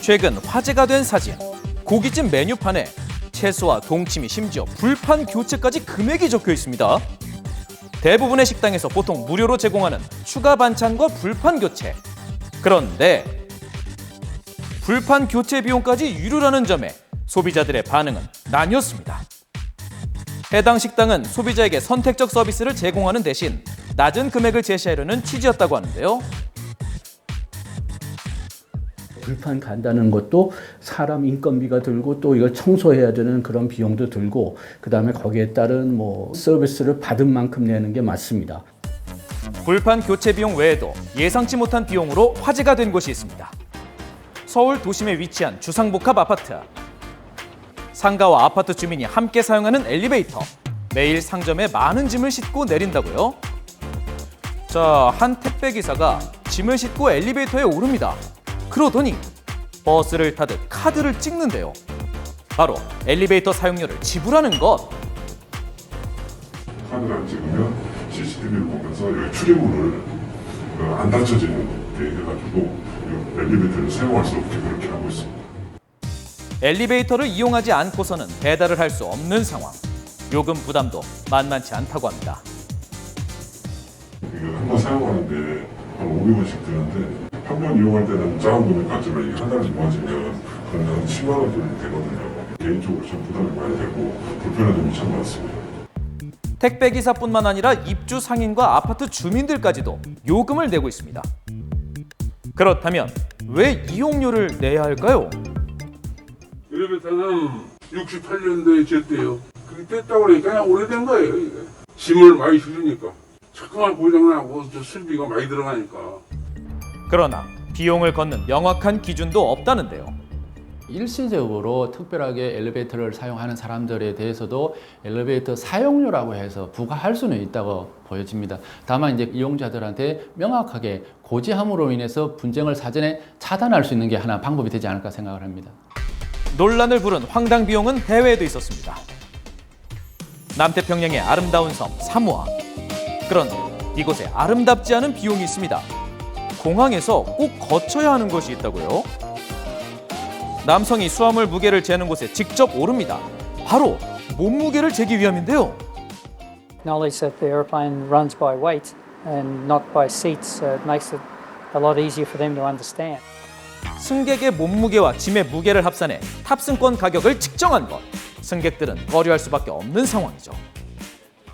최근 화제가 된 사진. 고깃집 메뉴판에 채소와 동치미 심지어 불판 교체까지 금액이 적혀 있습니다. 대부분의 식당에서 보통 무료로 제공하는 추가 반찬과 불판 교체. 그런데 불판 교체 비용까지 유료라는 점에 소비자들의 반응은 나뉘었습니다. 해당 식당은 소비자에게 선택적 서비스를 제공하는 대신 낮은 금액을 제시하려는 취지였다고 하는데요. 불판 간다는 것도 사람 인건비가 들고 또 이걸 청소해야 되는 그런 비용도 들고 그 다음에 거기에 따른 뭐 서비스를 받은 만큼 내는 게 맞습니다. 불판 교체 비용 외에도 예상치 못한 비용으로 화제가 된 곳이 있습니다. 서울 도심에 위치한 주상복합 아파트. 상가와 아파트 주민이 함께 사용하는 엘리베이터. 매일 상점에 많은 짐을 싣고 내린다고요? 자, 한 택배 기사가 짐을 싣고 엘리베이터에 오릅니다. 그러더니 버스를 타듯 카드를 찍는데요. 바로 엘리베이터 사용료를 지불하는 것. 카드를 안 찍으면 CCTV를 보면서 여기 출입문을 어, 안 닫혀지는 게 해가지고 이 엘리베이터를 사용할 수 없게 그렇게 하고 있습니다. 엘리베이터를 이용하지 않고서는 배달을 할 수 없는 상황. 요금 부담도 만만치 않다고 합니다. 이거 한 번 사용하는데 한 500원씩 드는데 한 번 이용할 때는 작은 금액 같지만 이게 한 달이 모아지면 한 10만 원 정도 되거든요. 개인적으로 좀 부담이 많이 되고 불편한 점이 참 많습니다. 택배 기사뿐만 아니라 입주 상인과 아파트 주민들까지도 요금을 내고 있습니다. 그렇다면 왜 이용료를 내야 할까요? 엘리베이터는 68년도에 지었대요. 그게 뗐다고 그러니까 그냥 오래된 거예요, 이게. 짐을 많이 실으니까. 고장나고 저 수리비가 많이 들어가니까. 그러나 비용을 걷는 명확한 기준도 없다는데요. 일시적으로 특별하게 엘리베이터를 사용하는 사람들에 대해서도 엘리베이터 사용료라고 해서 부과할 수는 있다고 보여집니다. 다만 이제 이용자들한테 명확하게 고지함으로 인해서 분쟁을 사전에 차단할 수 있는 게 하나 방법이 되지 않을까 생각을 합니다. 논란을 부른 황당 비용은 해외에도 있었습니다. 남태평양의 아름다운 섬 사모아. 그런데 이곳에 아름답지 않은 비용이 있습니다. 공항에서 꼭 거쳐야 하는 것이 있다고요? 남성이 수화물 무게를 재는 곳에 직접 오릅니다. 바로 몸무게를 재기 위함인데요. Knowledge that the airplane runs by weight and not by seats uh, makes it a lot easier for them to understand. 승객의 몸무게와 짐의 무게를 합산해 탑승권 가격을 측정한 것. 승객들은 꺼려할 수밖에 없는 상황이죠.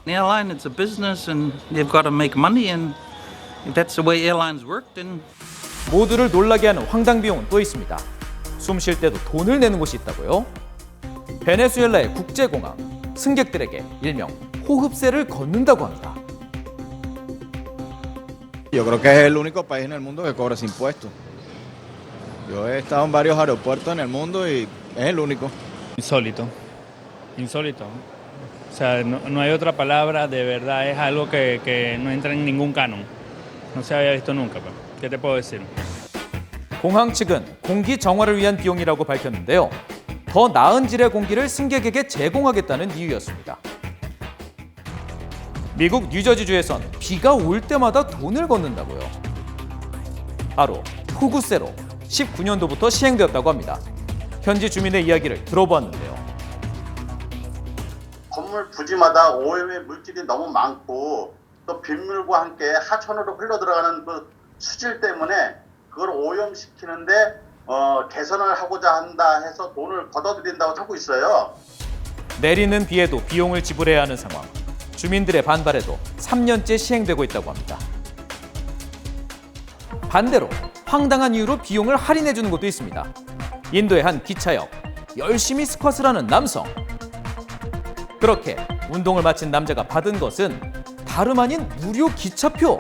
An airline, it's a business, and they've got to make money. And that's the way airlines work, then 모두를 놀라게 하는 황당 비용은 또 있습니다. 숨 쉴 때도 돈을 내는 곳이 있다고요? 베네수엘라의 국제공항 승객들에게 일명 호흡세를 걷는다고 합니다. Yo creo que es el único país en el mundo que cobra ese impuesto. Yo he estado en varios aeropuertos en el mundo y es el único. Insólito, insólito. O sea, no, no hay otra palabra, de verdad es algo que, que no entra en ningún canon. No se había visto nunca, pues. ¿qué te puedo decir? 공항 측은 공기 정화를 위한 비용이라고 밝혔는데요. 더 나은 질의 공기를 승객에게 제공하겠다는 이유였습니다. 미국 뉴저지주에선 비가 올 때마다 돈을 걷는다고요. 바로 후구세로 19년도부터 시행되었다고 합니다. 현지 주민의 이야기를 들어보았는데요. 건물 부지마다 오염의 물질이 너무 많고 또 빗물과 함께 하천으로 흘러 들어가는 그 수질 때문에 그걸 오염시키는데 어, 개선을 하고자 한다 해서 돈을 걷어들인다고 하고 있어요. 내리는 비에도 비용을 지불해야 하는 상황. 주민들의 반발에도 3년째 시행되고 있다고 합니다. 반대로 황당한 이유로 비용을 할인해 주는 곳도 있습니다. 인도의 한 기차역 열심히 스쿼트를 하는 남성. 그렇게 운동을 마친 남자가 받은 것은 다름 아닌 무료 기차표.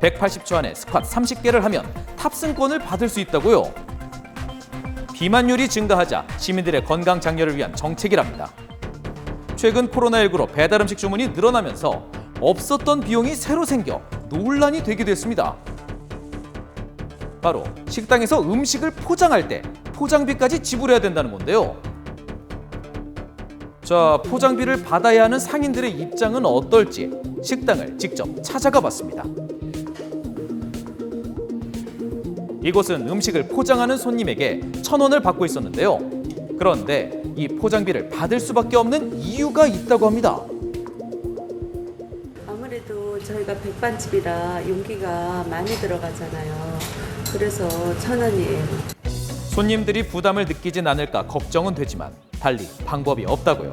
180초 안에 스쿼트 30개를 하면 탑승권을 받을 수 있다고요. 비만율이 증가하자 시민들의 건강 장려를 위한 정책이랍니다. 최근 코로나19로 배달 음식 주문이 늘어나면서 없었던 비용이 새로 생겨 논란이 되기도 했습니다. 바로 식당에서 음식을 포장할 때 포장비까지 지불해야 된다는 건데요. 자, 포장비를 받아야 하는 상인들의 입장은 어떨지 식당을 직접 찾아가 봤습니다. 이곳은 음식을 포장하는 손님에게 천 원을 받고 있었는데요. 그런데 이 포장비를 받을 수밖에 없는 이유가 있다고 합니다. 아무래도 저희가 백반집이라 용기가 많이 들어가잖아요. 그래서 천 원이에요. 손님들이 부담을 느끼진 않을까 걱정은 되지만 달리 방법이 없다고요.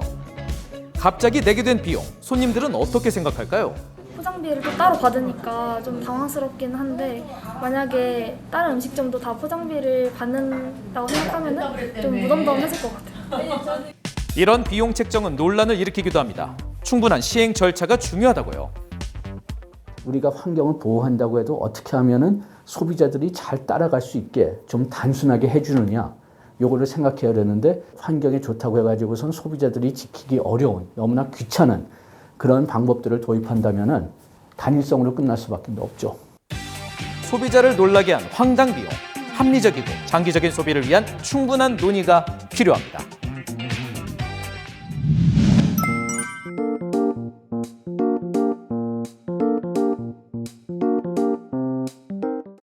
갑자기 내게 된 비용, 손님들은 어떻게 생각할까요? 포장비를 또 따로 받으니까 좀 당황스럽긴 한데 만약에 다른 음식점도 다 포장비를 받는다고 생각하면 좀 무덤덤해질 것 같아요. 이런 비용 책정은 논란을 일으키기도 합니다. 충분한 시행 절차가 중요하다고요. 우리가 환경을 보호한다고 해도 어떻게 하면은 소비자들이 잘 따라갈 수 있게 좀 단순하게 해주느냐 요거를 생각해야 되는데 환경에 좋다고 해가지고선 소비자들이 지키기 어려운 너무나 귀찮은 그런 방법들을 도입한다면은 단일성으로 끝날 수밖에 없죠. 소비자를 놀라게 한 황당 비용, 합리적이고 장기적인 소비를 위한 충분한 논의가 필요합니다.